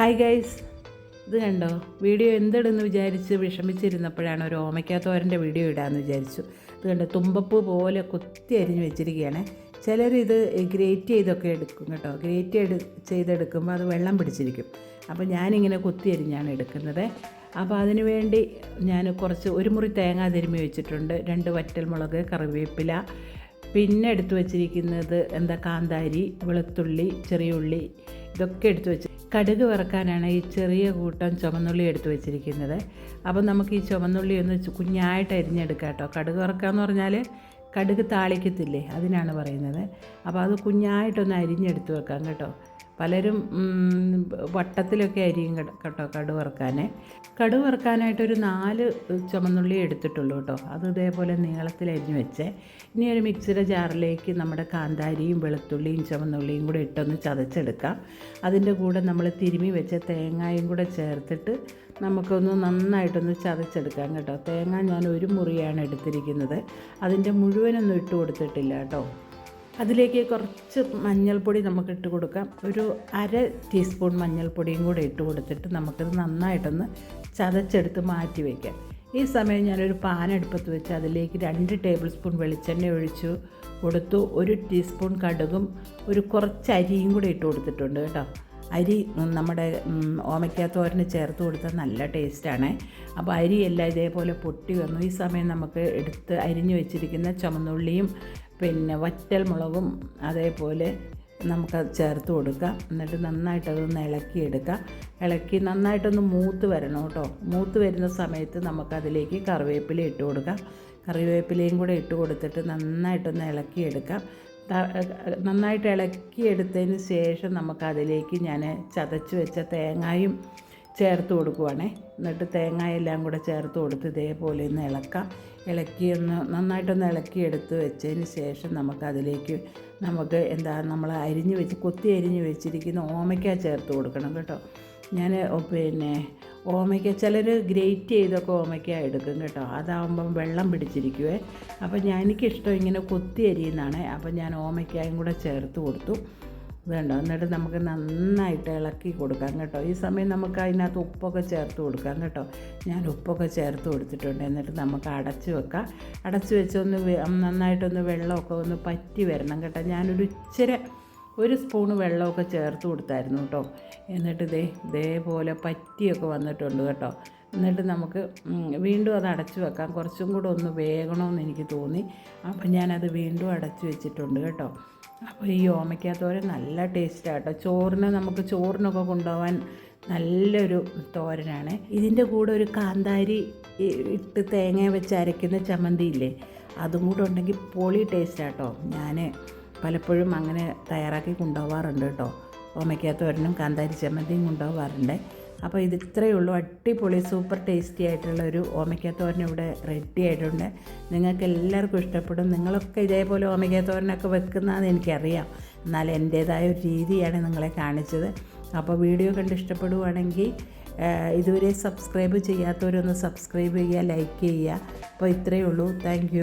Hi guys ഇത് കണ്ടോ? Video എന്തിടുന്ന് വിചാരിച്ച് വിഷമിച്ചിരുന്നപ്പോഴാണ് ഒരു ഓമയ്ക്കാത്തോരന്റെ വീഡിയോ ഇടാമെന്ന് വിചാരിച്ചു. ഇത് കണ്ടോ? തുമ്പപ്പൂ പോലെ കുത്തി അരിഞ്ഞ് വെച്ചിരിക്കുകയാണ്. ചിലരിത് ഗ്രേറ്റ് ചെയ്തൊക്കെ എടുക്കും കേട്ടോ. ഗ്രേറ്റ് എടു ചെയ്തെടുക്കുമ്പോൾ അത് വെള്ളം പിടിച്ചിരിക്കും. അപ്പോൾ ഞാനിങ്ങനെ കുത്തി അരിഞ്ഞാണ് എടുക്കുന്നത്. അപ്പോൾ അതിന് വേണ്ടി ഞാൻ കുറച്ച് ഒരു മുറി തേങ്ങ തിരുമ്മി വെച്ചിട്ടുണ്ട്. രണ്ട് വറ്റൽ മുളക് കറിവേപ്പില. പിന്നെ എടുത്തു വച്ചിരിക്കുന്നത് എന്താ? കാന്താരി വെളുത്തുള്ളി ചെറിയ ഉള്ളി. ഇതൊക്കെ എടുത്തു വെച്ച് കടുക് വറക്കാനാണ് ഈ ചെറിയ കൂട്ടം ചുമന്നുള്ളി എടുത്ത് വെച്ചിരിക്കുന്നത്. അപ്പോൾ നമുക്ക് ഈ ചുമന്നുള്ളി ഒന്ന് കുഞ്ഞായിട്ട് അരിഞ്ഞെടുക്കാം കേട്ടോ. കടുക് വറക്കാന്ന് പറഞ്ഞാൽ കടുക് താളിക്കത്തില്ലേ? അതിനാണ് പറയുന്നത്. അപ്പോൾ അത് കുഞ്ഞായിട്ടൊന്ന് അരിഞ്ഞെടുത്ത് വെക്കാം കേട്ടോ. പലരും വട്ടത്തിലൊക്കെ അരിയും കേട്ടോ- കടു വറുക്കാൻ കടു വറുക്കാനായിട്ടൊരു നാല് ചുമന്നുള്ളി എടുത്തിട്ടുള്ളൂ കേട്ടോ. അത് ഇതേപോലെ നീളത്തിൽ അരിഞ്ഞ് വെച്ചേ. ഇനി ഒരു മിക്സിയുടെ ജാറിലേക്ക് നമ്മുടെ കാന്താരിയും വെളുത്തുള്ളിയും ചുമന്നുള്ളിയും കൂടെ ഇട്ടൊന്ന് ചതച്ചെടുക്കാം. അതിന്റെ കൂടെ നമ്മൾ തിരുമി വെച്ച തേങ്ങയും കൂടെ ചേർത്തിട്ട് നമുക്കൊന്ന് നന്നായിട്ടൊന്ന് ചതച്ചെടുക്കാം കേട്ടോ. തേങ്ങ ഞാൻ ഒരു മുറിയാണ് എടുത്തിരിക്കുന്നത്. അതിന്റെ മുഴുവനൊന്നും ഇട്ട് കൊടുത്തിട്ടില്ല കേട്ടോ. അതിലേക്ക് കുറച്ച് മഞ്ഞൾപ്പൊടി നമുക്ക് ഇട്ട് കൊടുക്കാം. ഒരു അര ടീസ്പൂൺ മഞ്ഞൾപ്പൊടിയും കൂടെ ഇട്ട് കൊടുത്തിട്ട് നമുക്കത് നന്നായിട്ടൊന്ന് ചതച്ചെടുത്ത് മാറ്റി വയ്ക്കാം ഈ സമയം ഞാനൊരു പാൻ അടുപ്പത്ത് വെച്ച് അതിലേക്ക് രണ്ട് ടേബിൾ സ്പൂൺ വെളിച്ചെണ്ണ ഒഴിച്ചു കൊടുത്തു. ഒരു ടീസ്പൂൺ കടുകും ഒരു കുറച്ച് അരിയും കൂടെ ഇട്ട് കൊടുത്തിട്ടുണ്ട് കേട്ടോ. അരി നമ്മുടെ ഓമയ്ക്കാത്തോരന് ചേർത്ത് കൊടുത്താൽ നല്ല ടേസ്റ്റാണ്. അപ്പോൾ അരിയെല്ലാം ഇതേപോലെ പൊട്ടി വന്നു. ഈ സമയം നമുക്ക് എടുത്ത് അരിഞ്ഞു വെച്ചിരിക്കുന്ന ചുമന്നുള്ളിയും പിന്നെ വറ്റൽ മുളകും അതേപോലെ നമുക്കത് ചേർത്ത് കൊടുക്കാം. എന്നിട്ട് നന്നായിട്ടതൊന്ന് ഇളക്കിയെടുക്കാം. ഇളക്കി നന്നായിട്ടൊന്ന് മൂത്ത് വരണം കേട്ടോ. മൂത്ത് വരുന്ന സമയത്ത് നമുക്കതിലേക്ക് കറിവേപ്പില ഇട്ട് കൊടുക്കാം. കറിവേപ്പിലയും കൂടെ ഇട്ട് കൊടുത്തിട്ട് നന്നായിട്ടൊന്ന് ഇളക്കിയെടുക്കാം. നന്നായിട്ട് ഇളക്കിയെടുത്തതിന് ശേഷം നമുക്കതിലേക്ക് ഞാൻ ചതച്ച് വെച്ച തേങ്ങായും ചേർത്ത് കൊടുക്കുവാണേ. എന്നിട്ട് തേങ്ങയെല്ലാം കൂടെ ചേർത്ത് കൊടുത്ത് ഇതേപോലെ ഒന്ന് ഇളക്കാം. ഇളക്കി ഒന്ന് നന്നായിട്ടൊന്ന് ഇളക്കിയെടുത്ത് വെച്ചതിന് ശേഷം നമുക്കതിലേക്ക് നമുക്ക് എന്താ നമ്മൾ അരിഞ്ഞ് വെച്ച് കൊത്തി അരിഞ്ഞ് വെച്ചിരിക്കുന്ന ഓമയ്ക്ക ചേർത്ത് കൊടുക്കണം കേട്ടോ. ഞാൻ പിന്നെ ഓമയ്ക്ക ചിലർ ഗ്രേറ്റ് ചെയ്തൊക്കെ ഓമയ്ക്ക എടുക്കും കേട്ടോ. അതാവുമ്പം വെള്ളം പിടിച്ചിരിക്കുവേ. അപ്പോൾ ഞാൻ എനിക്കിഷ്ടം ഇങ്ങനെ കൊത്തി അരിയുന്നതാണ്. അപ്പോൾ ഞാൻ ഓമയ്ക്കായും കൂടെ ചേർത്ത് കൊടുത്തു. വേണ്ട എന്നിട്ട് നമുക്ക് നന്നായിട്ട് ഇളക്കി കൊടുക്കാം കേട്ടോ. ഈ സമയം നമുക്ക് അതിനകത്ത് ഉപ്പൊക്കെ ചേർത്ത് കൊടുക്കാം കേട്ടോ. ഞാൻ ഉപ്പൊക്കെ ചേർത്ത് കൊടുത്തിട്ടുണ്ട്. എന്നിട്ട് നമുക്ക് അടച്ച് വെക്കാം. അടച്ച് വെച്ചൊന്ന് നന്നായിട്ടൊന്ന് വെള്ളമൊക്കെ ഒന്ന് പറ്റി വരണം കേട്ടോ. ഞാനൊരു ഇച്ചിരി ഒരു സ്പൂൺ വെള്ളമൊക്കെ ചേർത്ത് കൊടുത്തായിരുന്നു കേട്ടോ. എന്നിട്ട് ഇതേ ഇതേപോലെ പറ്റിയൊക്കെ വന്നിട്ടുണ്ട് കേട്ടോ. എന്നിട്ട് നമുക്ക് വീണ്ടും അത് അടച്ചു വെക്കാം. കുറച്ചും കൂടെ ഒന്ന് വേകണമെന്ന് എനിക്ക് തോന്നി. അപ്പം ഞാനത് വീണ്ടും അടച്ചു വെച്ചിട്ടുണ്ട് കേട്ടോ. അപ്പോൾ ഈ ഓമയ്ക്കാത്തോരൻ നല്ല ടേസ്റ്റാണ് കേട്ടോ. ചോറിന് നമുക്ക് ചോറിനൊക്കെ കൊണ്ടുപോകാൻ നല്ലൊരു തോരനാണ്. ഇതിന്റെ കൂടെ ഒരു കാന്താരി ഇട്ട് തേങ്ങ വെച്ച് അരയ്ക്കുന്ന ചമ്മന്തി ഇല്ലേ? അതും കൂടെ ഉണ്ടെങ്കിൽ പൊളി ടേസ്റ്റാട്ടോ ഞാൻ പലപ്പോഴും അങ്ങനെ തയ്യാറാക്കി കൊണ്ടുപോകാറുണ്ട് കേട്ടോ. ഓമയ്ക്കാത്തോരനും കാന്താരി ചമ്മന്തിയും കൊണ്ടുപോകാറുണ്ട്. അപ്പോൾ ഇത് ഇത്രയേ ഉള്ളൂ. അടിപൊളി സൂപ്പർ ടേസ്റ്റി ആയിട്ടുള്ള ഒരു ഓമയ്ക്കാത്തോരൻ ഇവിടെ റെഡി ആയിട്ടുണ്ട്. നിങ്ങൾക്ക് എല്ലാവർക്കും ഇഷ്ടപ്പെടും. നിങ്ങളൊക്കെ ഇതേപോലെ ഓമയ്ക്കാത്തോരനൊക്കെ വെക്കുന്നതെന്ന് എനിക്കറിയാം. എന്നാൽ എന്റേതായ ഒരു രീതിയാണ് നിങ്ങളെ കാണിച്ചത്. അപ്പോൾ വീഡിയോ കണ്ട് ഇഷ്ടപ്പെടുവാണെങ്കിൽ ഇതുവരെ സബ്സ്ക്രൈബ് ചെയ്യാത്തവരൊന്ന് സബ്സ്ക്രൈബ് ചെയ്യുക ലൈക്ക് ചെയ്യുക. അപ്പോൾ ഇത്രയേ ഉള്ളൂ. താങ്ക്